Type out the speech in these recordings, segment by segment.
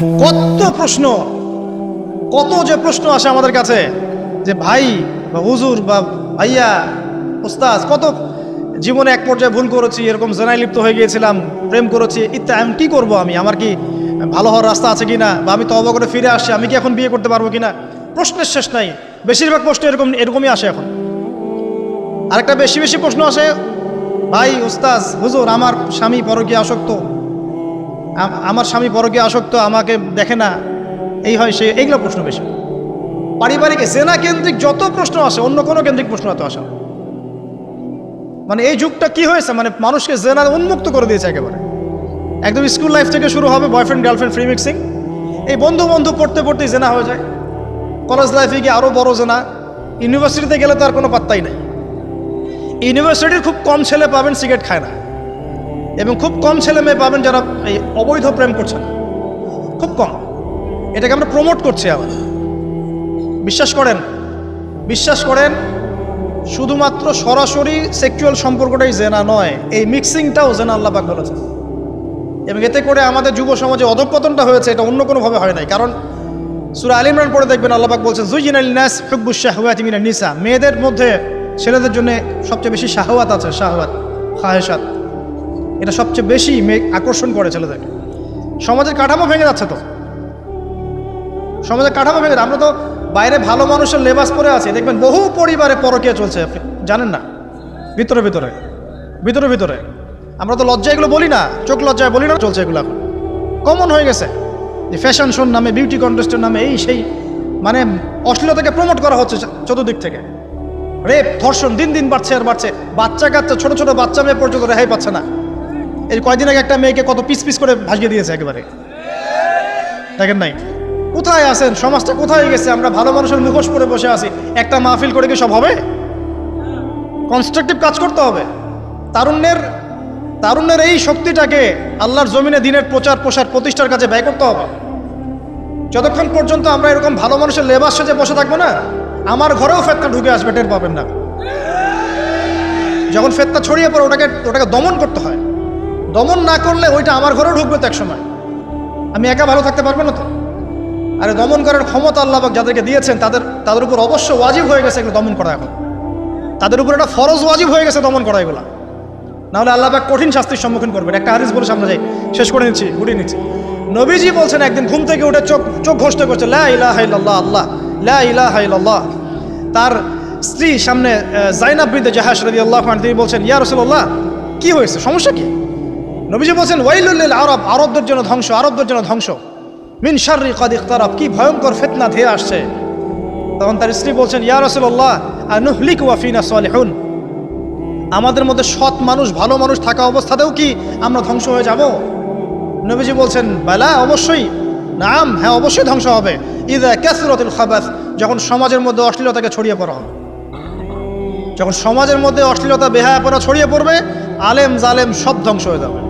কত প্রশ্ন, কত যে প্রশ্ন আসে আমাদের কাছে যে ভাই বা হুজুর বা ভাইয়া ওস্তাজ কত জীবনে এক পর্যায়ে ভুল করেছি, এরকম জেনায় লিপ্ত হয়ে গিয়েছিলাম, প্রেম করেছি, ইত্যাদি, আমি কী করব আমি? আমার কি ভালো হওয়ার রাস্তা আছে কি না বা আমি তবা করে ফিরে আসছি, আমি কি এখন বিয়ে করতে পারব কি না প্রশ্নের শেষ নাই। বেশিরভাগ প্রশ্ন এরকম, এরকমই আসে এখন। আরেকটা বেশি বেশি প্রশ্ন আসে, ভাই ওস্তাজ হুজুর, আমার স্বামী পরকীয় আসক্ত। আমার স্বামী পরকীয় আসক্ত, আমাকে দেখে না। এই হয় সে এইগুলো প্রশ্ন বেশি। পারিবারিক জেনা কেন্দ্রিক যত প্রশ্ন আসে, অন্য কোনো কেন্দ্রিক প্রশ্ন এত আসে মানে এই যুগটা কি হয়েছে? মানে মানুষকে জেনা উন্মুক্ত করে দিয়েছে একেবারে। একদম স্কুল লাইফ থেকে শুরু হবে বয়ফ্রেন্ড গার্লফ্রেন্ড ফ্রি মিক্সিং এই বন্ধু বন্ধু পড়তে পড়তেই জেনা হয়ে যায়। কলেজ লাইফে গিয়ে আরও বড় জেনা। ইউনিভার্সিটিতে গেলে তো আর কোনো পাত্তাই নাই। ইউনিভার্সিটির খুব কম ছেলে পাবেন, সিগারেট খায় না। এবং খুব কম ছেলে মেয়ে পাবেন যারা এই অবৈধ প্রেম করছেন। খুব কম। এটাকে আমরা প্রমোট করছি আবার। বিশ্বাস করেন বিশ্বাস করেন, শুধুমাত্র সরাসরি সেক্সুয়াল সম্পর্কটাই জেনা নয়, এই মিক্সিংটাও জেনা আল্লাপাক বলেছেন। এবং এতে করে আমাদের যুব সমাজে অধঃপতনটা হয়েছে, এটা অন্য কোনোভাবে হয় নাই। কারণ সুরা আল ইমরান পড়ে দেখবেন আল্লাপাক বলছেন জুইন আল নাস হুব্বুস শাহওয়াত মিনা নিসা। মেয়েদের মধ্যে ছেলেদের জন্য সবচেয়ে বেশি শাহওয়াত আছে, শাহওয়াত খাহেসাত এটা সবচেয়ে বেশি মেয়ে আকর্ষণ করে ছেলেদেরকে। সমাজের কাঠামো ভেঙে যাচ্ছে তো। সমাজের কাঠামো ভেঙে আমরা তো বাইরে ভালো মানুষের লেবাস পরে আছি। দেখবেন বহু পরিবারে পরকীয়া চলছে। আপনি জানেন না? ভিতরে ভিতরে ভিতরে ভিতরে। আমরা তো লজ্জা এগুলো বলি না। চোখ লজ্জায় বলি না, চলছে এগুলো এখন। কমন হয়ে গেছে। যে ফ্যাশন শোর নামে বিউটি কন্টেস্টের নামে এই সেই মানে অশ্লীলতাকে প্রমোট করা হচ্ছে চতুর্দিক থেকে। রেপ ধর্ষণ দিন দিন বাড়ছে আর বাড়ছে। বাচ্চা কাচ্চা, ছোট ছোট বাচ্চা মেয়ে পর্যন্ত রেহাই পাচ্ছে না। এই কয়দিন আগে একটা মেয়েকে কত পিস পিস করে ভাসিয়ে দিয়েছে একেবারে। দেখেন নাই? কোথায় আছেন? সমাজটা কোথায় গেছে? আমরা ভালো মানুষের মুখোশ পরে বসে আছি। একটা মাহফিল করে কি সব হবে? কনস্ট্রাকটিভ কাজ করতে হবে। তারুণ্যের তারুণ্যের এই শক্তিটাকে আল্লাহর জমিনে দিনের প্রচার, প্রসার, প্রতিষ্ঠার কাছে ব্যয় করতে হবে। যতক্ষণ পর্যন্ত আমরা এরকম ভালো মানুষের লেবাস সাজে বসে থাকব না, আমার ঘরেও ফেতনা ঢুকে আসবে, টের পাবেন না। যখন ফেতনা ছড়িয়ে পড়ে, ওটাকে ওটাকে দমন করতে হয়। দমন না করলে ওইটা আমার ঘরেও ঢুকবে তো এক সময় আমি একা ভালো থাকতে পারব না তো। আরে দমন করার ক্ষমতা আল্লাহ পাক যাদেরকে দিয়েছেন, তাদের তাদের উপর অবশ্য ওয়াজিব হয়ে গেছে এগুলো দমন করা এখন। তাদের উপর একটা ফরজ ওয়াজিব হয়ে গেছে দমন করা এগুলা। নাহলে আল্লাহ পাক কঠিন শাস্তির সম্মুখীন করবেন। একটা হাদিস বলে সামনে যাই, শেষ করে নিচ্ছি, গুটিয়ে নিচ্ছি। নবীজি বলছেন, একদিন ঘুম থেকে উঠে চোখ চোখ ঘষ্ট করছে, লা ইলাহা আল্লাহ, লা ইলাহা ইল্লাল্লাহ। তার স্ত্রী সামনে জাইনাব বিনতে জাহাজ রাদিয়াল্লাহু আনহা, তিনি বলছেন, ইয়া রাসূলুল্লাহ, কি হয়েছে? সমস্যা কি? নবীজি বলছেন ওয়াইলুল্লিল আরব, আরবদের জন্য ধ্বংস, আরবদের জন্য ধ্বংস। মিন শাররি কাদ ইখতারাব। কি ভয়ঙ্কর ফিতনা ধেয়ে আসছে। তখন তার স্ত্রী বলছেন, ইয়া রাসূলুল্লাহ, আনুহলিক ওয়া ফিনা সালিহুন? আমাদের মধ্যে সৎ মানুষ, ভালো মানুষ থাকা অবস্থাতেও কি আমরা ধ্বংস হয়ে যাব? নবীজি বলছেন, বেলা, অবশ্যই। নাম হ্যাঁ অবশ্যই ধ্বংস হবে। ইদা ক্যাসরতুল খাবাস, যখন সমাজের মধ্যে অশ্লীলতাকে ছড়িয়ে পড়া হবে। যখন সমাজের মধ্যে অশ্লীলতা, বেহায়াপনা ছড়িয়ে পড়বে, আলেম জালেম সব ধ্বংস হয়ে যাবে।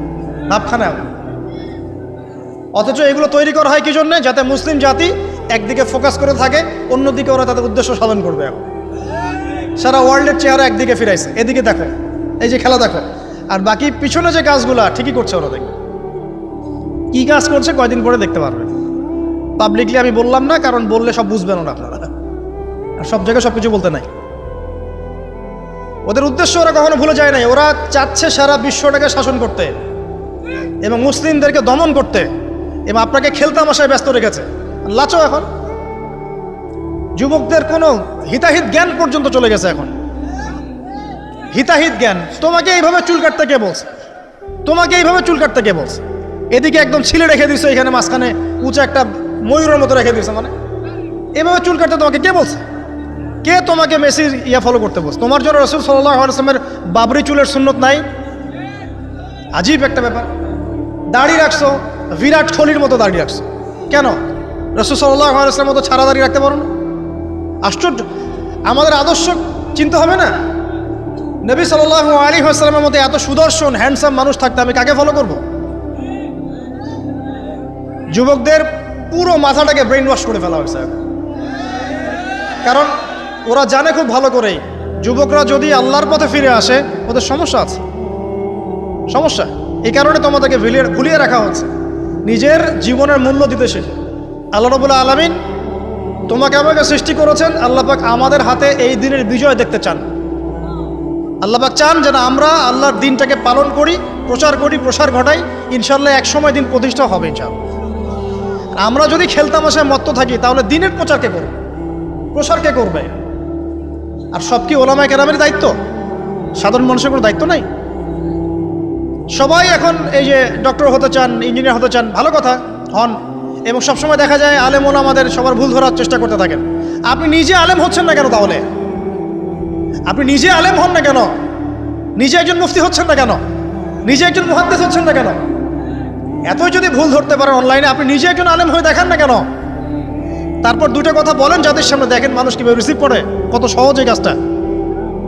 ভাবখানা। অথচ এগুলো তৈরি করা হয় কি জন্যে যাতে মুসলিম জাতি একদিকে ফোকাস করে থাকে, অন্যদিকে ওরা তাদের উদ্দেশ্য সাধন করবে এখন। সারা ওয়ার্ল্ডের চেহারা একদিকে ফিরাইছে। এদিকে দেখো, এই যে খেলা দেখো। আর বাকি পিছনে যে কাজগুলো, ঠিকই করছে ওরা দেখবে। কি কাজ করছে কয়দিন পরে দেখতে পারবে। পাবলিকলি আমি বললাম না, কারণ বললে সব বুঝবেন না আপনারা। আর সব জায়গায় সব কিছু বলতে নাই। ওদের উদ্দেশ্য ওরা কখনো ভুলে যায় নাই। ওরা চাচ্ছে সারা বিশ্বটাকে শাসন করতে। এবং মুসলিমদেরকে দমন করতে এবং আপনাকে খেলতামশায় ব্যস্ত রেখেছে। লাচো এখন। যুবকদের কোনো হিতাহিত জ্ঞান পর্যন্ত চলে গেছে এখন। হিতাহিত জ্ঞান। তোমাকে এইভাবে চুল কাটতে কে বলছে? তোমাকে এইভাবে চুল কাটতে কে বলছে? এদিকে একদম ছিলে রেখে দিছো, এখানে মাঝখানে উঁচা একটা ময়ূরের মতো রেখে দিছো মানে। এভাবে চুল কাটতে তোমাকে কে বলছে? কে তোমাকে মেসির ইয়া ফলো করতে বলছে? তোমার জন্য রসুল সাল্লাহ আসলামের বাবরি চুলের সুন্নত নাই? আজীব একটা ব্যাপার। দাড়ি রাখছো, বিরাট কোহলির মতো দাড়ি রাখছো। কেন? রসুসল্লাহ আলাইসলাম মতো ছাড়া দাঁড়িয়ে রাখতে পারো না? আশ্চর্য। আমাদের আদর্শ চিন্তা হবে না? নবী সাল্লাহ আলী আসসালামের মতো এত সুদর্শন হ্যান্ডসাম মানুষ থাকতে আমি কাকে ফলো করব? যুবকদের পুরো মাথাটাকে ব্রেন ওয়াশ করে ফেলা হয়েছে। কারণ ওরা জানে খুব ভালো করেই। যুবকরা যদি আল্লাহর পথে ফিরে আসে, ওদের সমস্যা আছে। সমস্যা? এই কারণে তোমাদেরকে ভুলিয়ে ভুলিয়ে রাখা হচ্ছে। নিজের জীবনের মূল্য দিতে শেখে। আল্লাহ রবুল্লা আলমিন তোমাকে আমাকে সৃষ্টি করেছেন। আল্লাহ পাক আমাদের হাতে এই দিনের বিজয় দেখতে চান। আল্লাহ পাক চান যেন আমরা আল্লাহর দিনটাকে পালন করি, প্রচার করি, প্রসার ঘটাই। ইনশাল্লাহ এক সময় দিন প্রতিষ্ঠা হবে ইনশাল্লাহ আমরা যদি খেলতাম খেলতামাশায় মত্ত থাকি, তাহলে দিনের প্রচার কে করবে? প্রসার কে করবে? আর সব কি ওলামায় কেরামের দায়িত্ব? সাধারণ মানুষের কোনো দায়িত্ব নাই? সবাই এখন এই যে ডক্টর হতে চান ইঞ্জিনিয়ার হতে চান, ভালো কথা, হন। এবং সবসময় দেখা যায় আলেম আমাদের সবার ভুল ধরার চেষ্টা করতে থাকেন। আপনি নিজে আলেম হচ্ছেন না কেন তাহলে? আপনি নিজে আলেম হন না কেন? নিজে একজন মুফতি হচ্ছেন না কেন? নিজে একজন মুহাদ্দেস হচ্ছেন না কেন? এতই যদি ভুল ধরতে পারেন অনলাইনে আপনি নিজে একজন আলেম হয়ে দেখান না কেন? তারপর দুটো কথা বলেন, যাদের সামনে দেখেন মানুষ কীভাবে রিসিভ করে, কত সহজ এই কাজটা।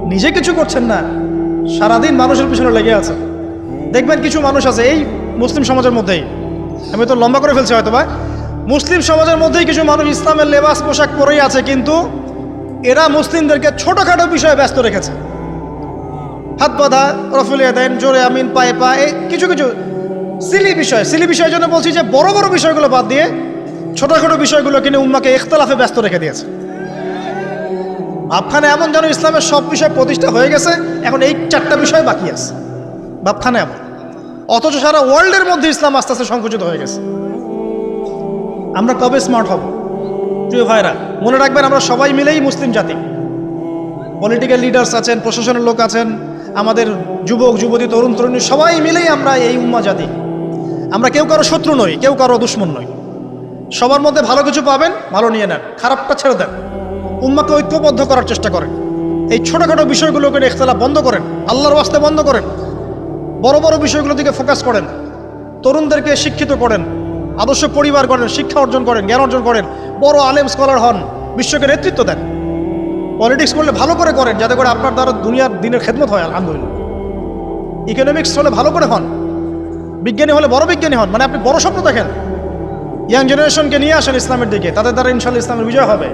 নিজে কিছু করছেন না, সারাদিন মানুষের পিছনে লেগে আছে দেখবেন কিছু মানুষ আছে, এই মুসলিম সমাজের মধ্যেই। আমি তো লম্বা করে ফেলছি হয়তো বা। মুসলিম সমাজের মধ্যেই কিছু মানুষ ইসলামের লেবাস পোশাক পরেই আছে, কিন্তু এরা মুসলিমদেরকে ছোটোখাটো বিষয়ে ব্যস্ত রেখেছে। হাত বাঁধা, রফুলিয়া দেন, জোরে আমিন, পায়ে পা, এই কিছু কিছু সিলি বিষয়। সিলি বিষয়ের জন্য বলছি যে, বড় বড় বিষয়গুলো বাদ দিয়ে ছোটোখাটো বিষয়গুলো কিনে উম্মাকে ইখতলাফে ব্যস্ত রেখে দিয়েছে। ভাবখানে এমন যেন ইসলামের সব বিষয় প্রতিষ্ঠা হয়ে গেছে, এখন এই চারটা বিষয় বাকি আছে। ভাবখানে এমন। অথচ সারা ওয়ার্ল্ডের মধ্যে ইসলাম আস্তে আস্তে সংকুচিত হয়ে গেছে। আমরা কবে স্মার্ট হব। প্রিয় ভাইরা, মনে রাখবেন আমরা সবাই মিলেই মুসলিম জাতি। পলিটিক্যাল লিডার্স আছেন, প্রশাসনের লোক আছেন, আমাদের যুবক, যুবতী, তরুণ, তরুণী, সবাই মিলেই আমরা এই উম্মা জাতি। আমরা কেউ কারও শত্রু নই, কেউ কারও দুশ্মন নই। সবার মধ্যে ভালো কিছু পাবেন, ভালো নিয়ে নেন। খারাপটা ছেড়ে দেন। উম্মাকে ঐক্যবদ্ধ করার চেষ্টা করেন। এই ছোটোখাটো বিষয়গুলোকে ইখতলাফ বন্ধ করেন। আল্লাহর ওয়াস্তে বন্ধ করেন। বড় বড় বিষয়গুলোর দিকে ফোকাস করেন। তরুণদেরকে শিক্ষিত করেন, আদর্শ পরিবার করেন, শিক্ষা অর্জন করেন, জ্ঞান অর্জন করেন, বড় আলেম স্কলার হন, বিশ্বকে নেতৃত্ব দেন। পলিটিক্স করলে ভালো করে করেন, যাতে করে আপনার দ্বারা দুনিয়ার দিনের খেদমত হয়, আলহামদুলিল্লাহ। ইকোনমিক্স হলে ভালো করে হন, বিজ্ঞানী হলে বড় বিজ্ঞানী হন মানে আপনি বড় স্বপ্ন দেখেন। ইয়াং জেনারেশনকে নিয়ে আসেন ইসলামের দিকে, তাদের দ্বারা ইনশাল্লাহ ইসলামের বিজয় হবে।